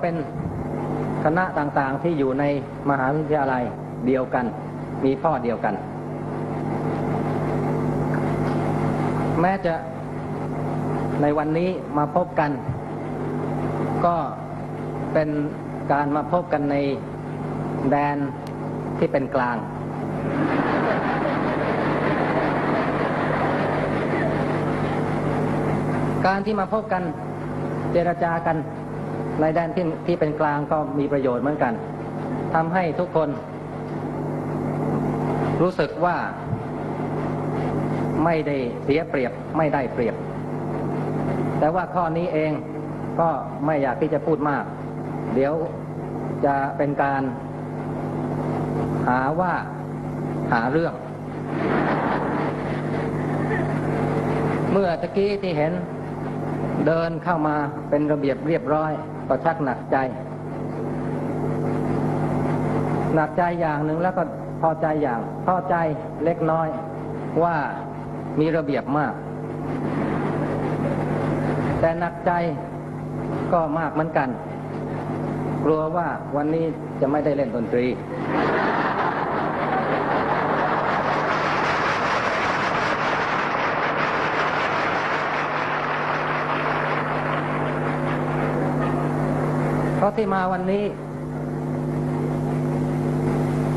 เป็นคณะต่างๆที่อยู่ในมหาวิทยาลัยเดียวกัน มีพ่อเดียวกัน แม้จะในวันนี้มาพบกัน ก็เป็นการมาพบกันในแดนที่เป็นกลาง การที่มาพบกันเจรจากัน ในแดนที่ที่เป็นกลางก็มีประโยชน์เหมือนกันทำให้ทุกคน รู้สึกว่าไม่ได้เสียเปรียบไม่ได้เปรียบ แต่ว่าข้อนี้เองก็ไม่อยากที่จะพูดมาก เดี๋ยวจะเป็นการหาว่าหาเรื่อง เมื่อตะกี้ที่เห็นเดินเข้ามาเป็นระเบียบเรียบร้อย ก็ชักหนักใจ หนักใจอย่างหนึ่งแล้วก็พอใจอย่างพอใจเล็กน้อยว่ามีระเบียบมาก แต่หนักใจก็มากเหมือนกัน กลัวว่าวันนี้จะไม่ได้เล่นดนตรี เพราะที่มาวันนี้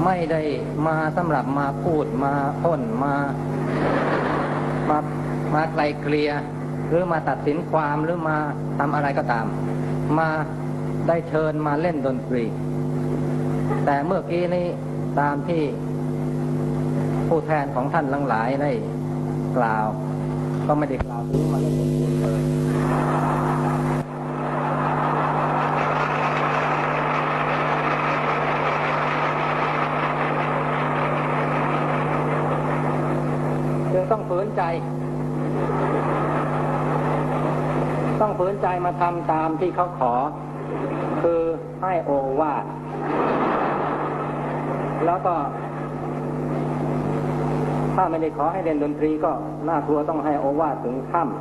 ไม่ได้มาสำหรับมาพูดมาพ้นมามามาไกลเกลียหรือมาตัดสินความหรือมาทำอะไรก็ตาม มาได้เชิญมาเล่นดนตรี แต่เมื่อกี้นี้ตามที่ผู้แทนของท่านทั้งหลายได้กล่าว ก็ไม่ได้กล่าวถึงมาเล่นดนตรีเลย ต้องฝืนใจ ต้องฝืนใจมาทำตามที่เขาขอ คือให้โอวาทแล้วก็ ถ้าไม่ได้ขอให้เล่นดนตรีก็น่ากลัวต้องให้โอวาทถึงค่ำ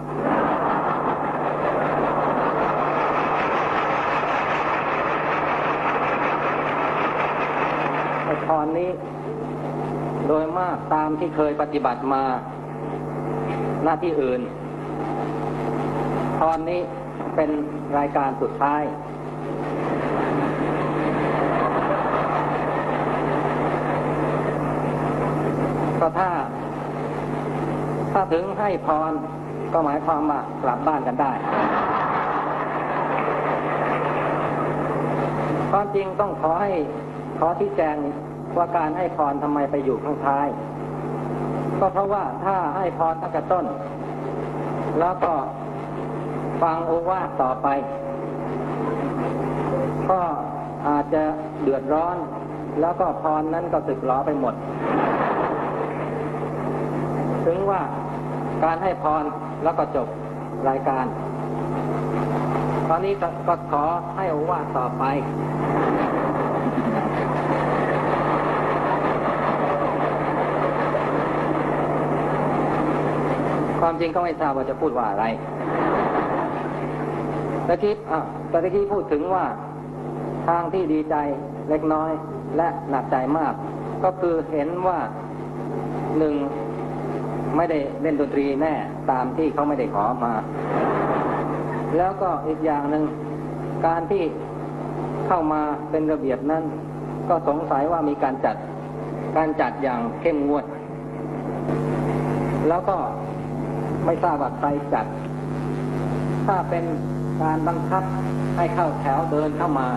ไอ้พรนี้ โดยมากตามที่เคยปฏิบัติมา หน้าที่อื่น ตอนนี้เป็นรายการสุดท้าย ก็ถ้า ถ้าถึงให้พรก็หมายความว่ากลับบ้านกันได้ความจริงต้องขอให้ขอที่แจงว่าการให้พรทำไมไปอยู่ข้างท้าย ก็เพราะว่าถ้าให้พรตั้งแต่ต้น แล้วก็ฟังโอวาทต่อไป ก็อาจจะเดือดร้อน แล้วก็พรนั้นก็สึกหลอไปหมด ถึงว่าการให้พรแล้วก็จบรายการ ตอนนี้ก็ขอให้โอวาทต่อไป ความจริงก็ไม่ทราบว่าจะพูดว่าอะไรตะกี้อะตะกี้พูดถึงว่าทางที่ดีใจเล็กน้อยและหนักใจมาก ก็คือเห็นว่าหนึ่งไม่ได้เล่นดนตรีแน่ตามที่เขาไม่ได้ขอมา แล้วก็อีกอย่างหนึ่งการที่เข้ามาเป็นระเบียบนั้น ก็สงสัยว่ามีการจัดการจัดอย่างเข้มงวด แล้วก็ ไม่ทราบว่าใครจัด ถ้าเป็นการบังคับให้เข้าแถวเดินเข้ามา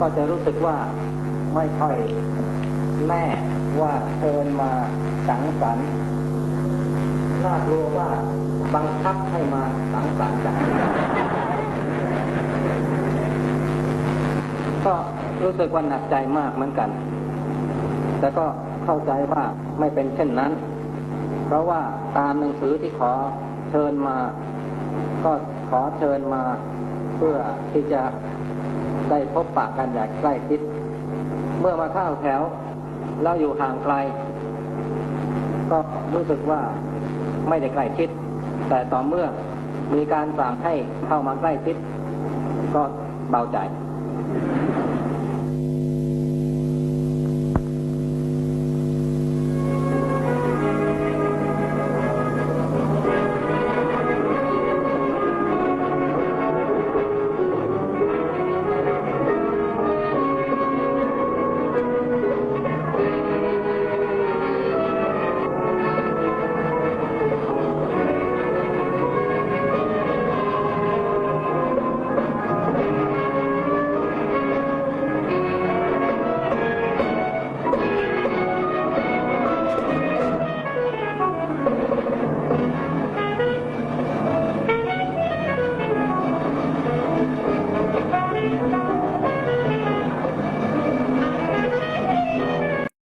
ก็จะรู้สึกว่าไม่ค่อยแน่ว่าเชิญมาสังสรรค์น่ากลัวว่าบังคับให้มาสังสรรค์กันก็รู้สึกว่าหนักใจมากเหมือนกัน แต่ก็เข้าใจว่าไม่เป็นเช่นนั้น ราะว่าตามหนังสือที่ขอเชิญมา ก็ขอเชิญมาเพื่อที่จะได้พบปะกันอย่างใกล้ชิด เมื่อมาเข้าแถวแล้วอยู่ห่างไกล ก็รู้สึกว่าไม่ได้ใกล้ชิด แต่ต่อเมื่อมีการสั่งให้เข้ามาใกล้ชิด ก็เบาใจ